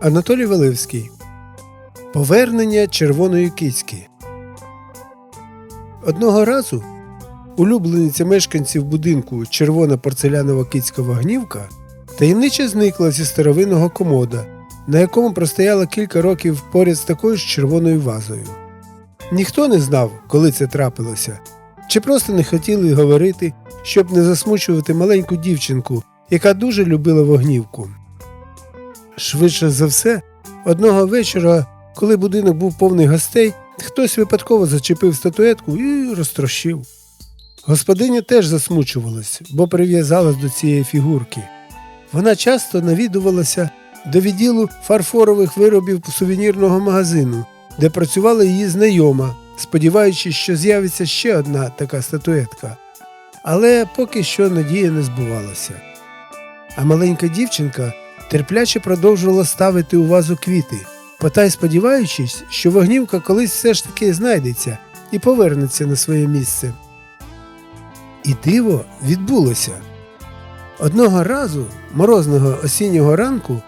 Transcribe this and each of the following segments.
Анатолій Валивський. Повернення червоної кицьки. Одного разу улюблениця мешканців будинку червона порцелянова кицька вогнівка таємниче зникла зі старовинного комода, на якому простояла кілька років поряд з такою ж червоною вазою. Ніхто не знав, коли це трапилося, чи просто не хотіли говорити, щоб не засмучувати маленьку дівчинку, яка дуже любила вогнівку. Швидше за все, одного вечора, коли будинок був повний гостей, хтось випадково зачепив статуетку і розтрощив. Господиня теж засмучувалась, бо прив'язалась до цієї фігурки. Вона часто навідувалася до відділу фарфорових виробів сувенірного магазину, де працювала її знайома, сподіваючись, що з'явиться ще одна така статуетка. Але поки що надія не збувалася. А маленька дівчинка терпляче продовжувала ставити у вазу квіти, потай сподіваючись, що вогнівка колись все ж таки знайдеться і повернеться на своє місце. І диво відбулося. Одного разу, морозного осіннього ранку,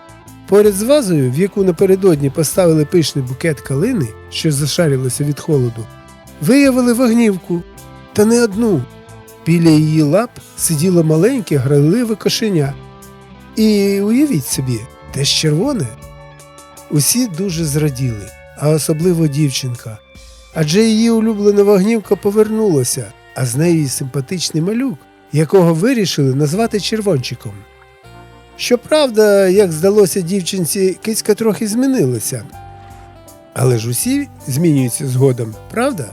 поряд з вазою, в яку напередодні поставили пишний букет калини, що зашарілося від холоду, виявили вогнівку, та не одну. Біля її лап сиділо маленьке грайливе кошеня. І уявіть собі, теж червоне. Усі дуже зраділи, а особливо дівчинка. Адже її улюблена вогнівка повернулася, а з нею симпатичний малюк, якого вирішили назвати червончиком. Щоправда, як здалося дівчинці, кицька трохи змінилася. Але ж усі змінюються згодом, правда?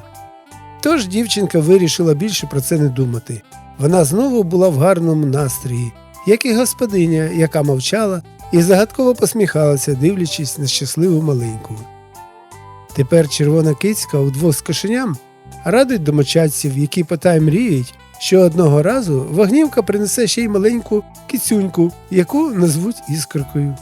Тож дівчинка вирішила більше про це не думати. Вона знову була в гарному настрої, як і господиня, яка мовчала і загадково посміхалася, дивлячись на щасливу маленьку. Тепер червона кицька удвох з кошеням радить домочадців, які потай мріють, що одного разу вогнівка принесе ще й маленьку кицюньку, яку назвуть іскоркою.